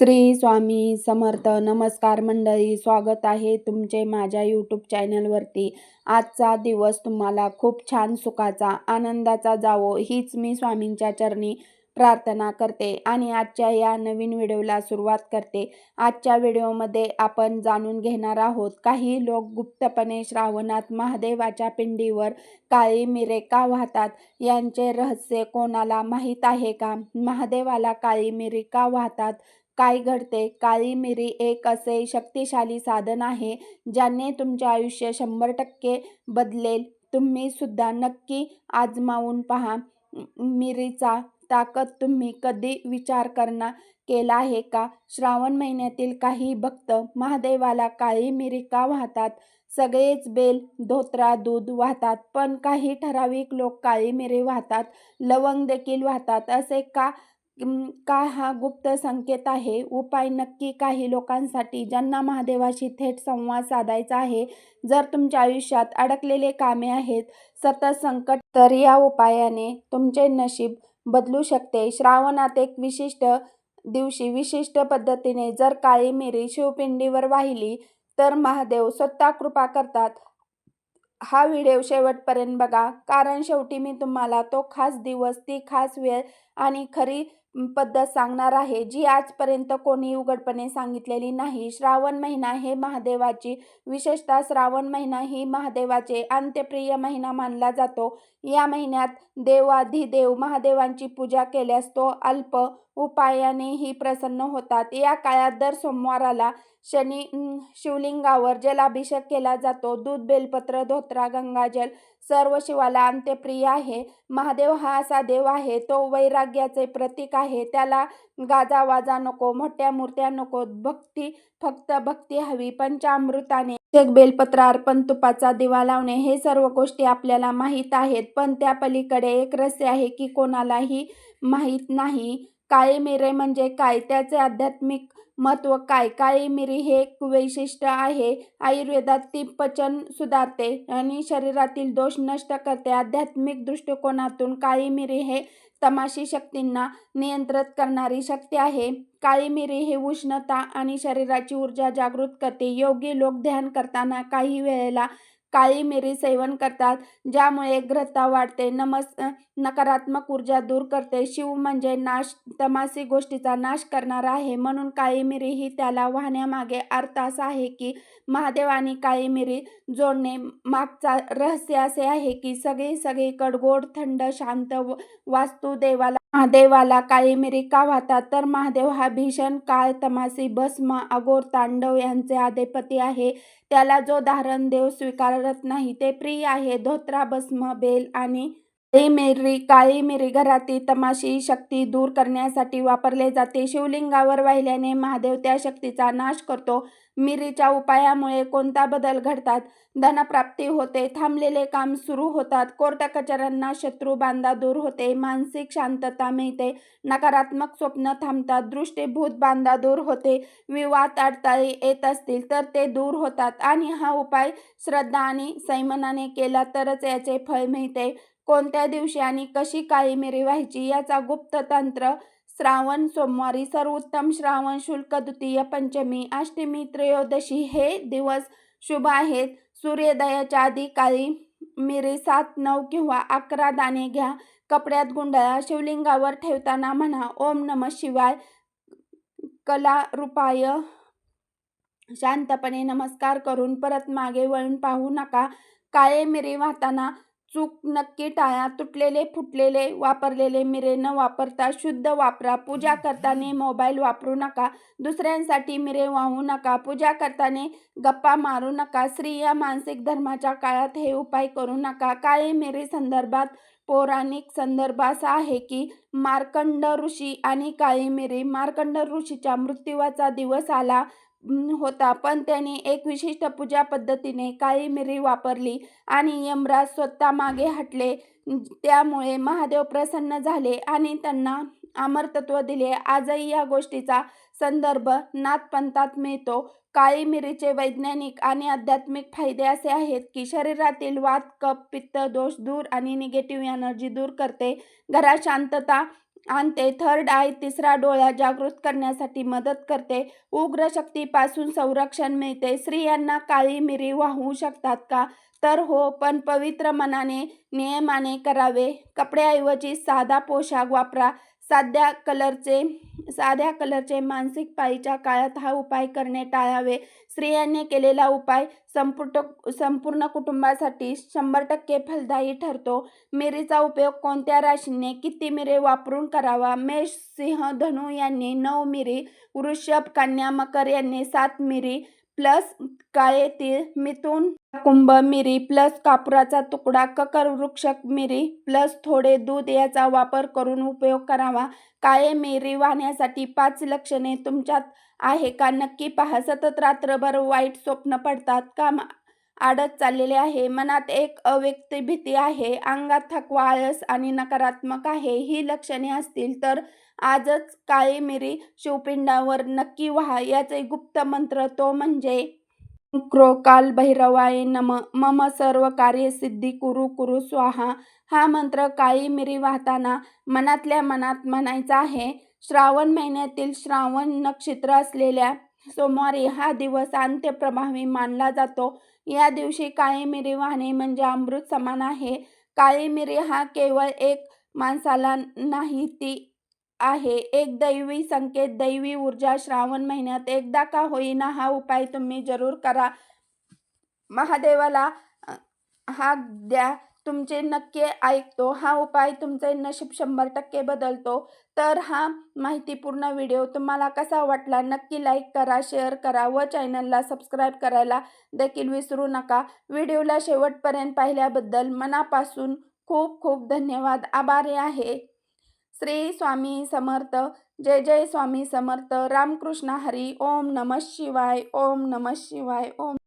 श्री स्वामी समर्थ नमस्कार मंडळी स्वागत आहे तुमचे माझ्या यूट्यूब चॅनलवरती आजचा दिवस तुम्हाला खूप छान सुखाचा आनंदाचा जावो हीच मी स्वामींच्या चरणी प्रार्थना करते आणि आजच्या या नवीन व्हिडिओला सुरुवात करते. आजच्या व्हिडिओमध्ये आपण जाणून घेणार आहोत काही लोक गुप्तपणे श्रावणात महादेवाच्या पिंडीवर काळी मिरे का वाहतात. यांचे रहस्य कोणाला माहीत आहे का? महादेवाला काळी मिरी का वाहतात. काय घडते? काळी मिरी एक असे शक्तिशाली साधन आहे ज्याने तुमचे आयुष्य शंभर टक्के बदलेल. तुम्ही सुद्धा नक्की आजमावून पहा. मिरीचा ताकद तुम्ही कधी विचार करणार केला आहे का? श्रावण महिन्यातील काही भक्त महादेवाला काळी मिरी का वाहतात? सगळेच बेल धोत्रा दूध वाहतात पण काही ठराविक लोक काळी मिरी वाहतात लवंग देखील वाहतात असे का का हा गुप्त संकेत आहे? उपाय नक्की काही लोकांसाठी ज्यांना महादेवाशी थेट संवाद साधायचा आहे जर तुमच्या आयुष्यात अडकलेले कामे आहेत सतत संकट तर या उपायाने तुमचे नशीब बदलू शकते. श्रावणात एक विशिष्ट दिवशी विशिष्ट पद्धतीने जर काळी मिरी शिवपिंडीवर वाहिली तर महादेव स्वतः कृपा करतात. हा व्हिडिओ शेवटपर्यंत बघा कारण शेवटी मी तुम्हाला तो खास दिवस ती खास वेळ आणि खरी पद्धत सांगणार आहे. जी आजपर्यंत कोणी उघडपणे सांगितलेली नाही. श्रावण महिना हे महादेवाची विशेषतः श्रावण महिना ही महादेवाचे अंत्यप्रिय महिना मानला जातो. या महिन्यात देवाधिदेव महादेवांची पूजा केल्यास तो अल्प उपायानेही प्रसन्न होतात. या काळात दर सोमवाराला शनी शिवलिंगावर जलाभिषेक केला जातो. दूध बेलपत्र धोत्रा गंगाजल सर्व शिवाला अंत्यप्रिय आहे. महादेव हा असा देव आहे तो वैराग्याचे प्रतीक आहे. त्याला गाजावाजा नको मोठ्या मूर्त्या नको भक्ती फक्त भक्ती हवी. पंचामृताने बेलपत्र अर्पण तुपाचा दिवा लावणे हे सर्व गोष्टी आपल्याला माहीत आहेत. पण त्या पलीकडे एक रहस्य आहे की कोणालाही माहीत नाही. काळे मिरे म्हणजे काय? त्याचे आध्यात्मिक महत्त्व काय? काळी मिरी हे एक वैशिष्ट्य आहे. आयुर्वेदात ती पचन सुधारते आणि शरीरातील दोष नष्ट करते. आध्यात्मिक दृष्टिकोनातून काळी मिरी हे तमाशी शक्तींना नियंत्रित करणारी शक्ती आहे. काळी मिरी हे उष्णता आणि शरीराची ऊर्जा जागृत करते. योगी लोक ध्यान करताना काही वेळेला काळी मिरी सेवन करतात ज्यामुळे ग्रहता वाढते नमस नकारात्मक ऊर्जा दूर करते. शिव म्हणजे नाश तमासी गोष्टीचा नाश करणार आहे. म्हणून काळी मिरी ही त्याला वाहण्यामागे अर्थ असा आहे की महादेव आणि काळी मिरी जोडणे मागचा रहस्य असे आहे की सगळी सगळी कडगोड थंड शांत वास्तू देवाला महादेवाला काळी मिरी का वाहतात. तर महादेव हा भीषण काळ तमासी भस्म अगोर तांडव यांचे आदेपती आहे. त्याला जो धारण देव स्वीकारत नाही ते प्रिय आहे. धोत्रा भस्म बेल आणि काळी मिरी काळी मिरी घरातील तमाशी शक्ती दूर करण्यासाठी वापरले जाते. शिवलिंगावर वाहिल्याने महादेव त्या शक्तीचा नाश करतो. मिरीच्या उपायामुळे कोणता बदल घडतात? धनप्राप्ती होते थांबलेले काम सुरू होतात. कोर्ट कचऱ्यांना शत्रू बांधा दूर होते मानसिक शांतता मिळते. नकारात्मक स्वप्न थांबतात दृष्टीभूत बांधा दूर होते. विवाद अडथळे येत असतील तर ते दूर होतात. आणि हा उपाय श्रद्धा आणि सैमनाने केला तरच याचे फळ मिळते. कोणत्या दिवशी आणि कशी काळी मिरी व्हायची याचा गुप्त तंत्र श्रावण सोमवारी सर्वोत्तम श्रावण शुल्क द्वितीय पंचमी अष्टमी त्रयोदशी हे दिवस शुभ आहेत. सूर्योदयाच्या आधी काळी मिरी सात नऊ किंवा अकरा दाणे घ्या. कपड्यात गुंडाळा शिवलिंगावर ठेवताना म्हणा ओम नम शिवाय कला रूपाय शांतपणे नमस्कार करून परत मागे वळून पाहू नका. काळे मिरी वाहताना चूक नक्की टाळा. तुटलेले फुटलेले वापरलेले मिरे न वापरता शुद्ध वापरा. पूजा करताना मोबाईल वापरू नका. दुसऱ्यांसाठी मिरे वाहू नका. पूजा करताना गप्पा मारू नका. स्त्रिया मानसिक धर्माच्या काळात हे उपाय करू नका. काळे मिरे संदर्भात पौराणिक संदर्भ असा आहे की मार्कंड ऋषी आणि काळी मिरी मार्कंड ऋषीच्या मृत्यूवाचा दिवस आला. होता. पण त्याने एक विशिष्ट पूजा पद्धतीने काळी मिरी वापरली आणि यमराज स्वतः मागे हटले. त्यामुळे महादेव प्रसन्न झाले आणि त्यांना अमरतत्व दिले. आजही या गोष्टीचा संदर्भ नाथपंथात मिळतो. काळी मिरीचे वैज्ञानिक आणि आध्यात्मिक फायदे असे आहेत की शरीरातील वात कप पित्त दोष दूर आणि निगेटिव्ह एनर्जी दूर करते. घरात शांतता आणते. थर्ड आय तिसरा डोळा जागृत करण्यासाठी मदत करते. उग्र शक्तीपासून संरक्षण मिळते. स्त्रियांना काळी मिरी वाहू शकतात का? तर हो पण पवित्र मनाने नियमाने करावे. कपड्याऐवजी साधा पोशाख वापरा. साध्या कलरचे साध्या कलरचे मानसिक पाळीच्या काळात हा उपाय करणे टाळावे. स्त्रियांनी केलेला उपाय संपूर्ण संपूर्ण कुटुंबासाठी शंभर टक्के फलदायी ठरतो. मिरीचा उपयोग कोणत्या राशीने? किती मिरे वापरून करावा? मेष सिंह धनु यांनी नऊ मिरी वृषभ कन्या मकर यांनी सात मिरी प्लस काळे तीळ मिथून कुंभ मिरी प्लस कापुराचा तुकडा ककर वृक्ष मिरी प्लस थोडे दूध याचा वापर करून उपयोग करावा. काळे मिरी वाहण्यासाठी पाच लक्षणे तुमच्यात आहे का? नक्की पहा. सतत रात्रभर वाईट स्वप्न पडतात. काम आडत चाललेले आहे. मनात एक अव्यक्त भीती आहे. अंगात थकवा आळस आणि नकारात्मक आहे. ही लक्षणे असतील तर आजच काळी मिरी शिवपिंडावर नक्की व्हा. याचे गुप्त मंत्र तो म्हणजे क्रोकाल भैरवाय नम. मम सर्व कार्य सिद्धी कुरु कुरु स्वाहा. हा मंत्र काळी मिरी वाहताना मनातल्या मनात म्हणायचा आहे. श्रावण महिन्यातील श्रावण नक्षत्र असलेल्या सोमवारी हा दिवस अंत्यप्रभावी मानला जातो. या दिवशी काळी मिरी वाहणे म्हणजे अमृत समान आहे. काळी मिरी हा केवळ एक माणसाला नाही ती आहे. एक दैवी संकेत दैवी ऊर्जा श्रावण महिन्यात एकदा का होईना हा उपाय तुम्ही जरूर करा. महादेवाला हाक द्या. तुमचे नक्की ऐकतो. हा उपाय तुमचे नशीब शंभर टक्के बदलतो. तर हा माहितीपूर्ण व्हिडिओ तुम्हाला कसा वाटला नक्की लाईक करा शेअर करा व चॅनलला सबस्क्राईब करायला देखील विसरू नका. व्हिडिओला शेवटपर्यंत पाहिल्याबद्दल मनापासून खूप खूप धन्यवाद. आभारी आहे. श्री स्वामी समर्थ. जय जय स्वामी समर्थ. रामकृष्ण हरी. ओम नम शिवाय. ओम नम शिवाय. ओम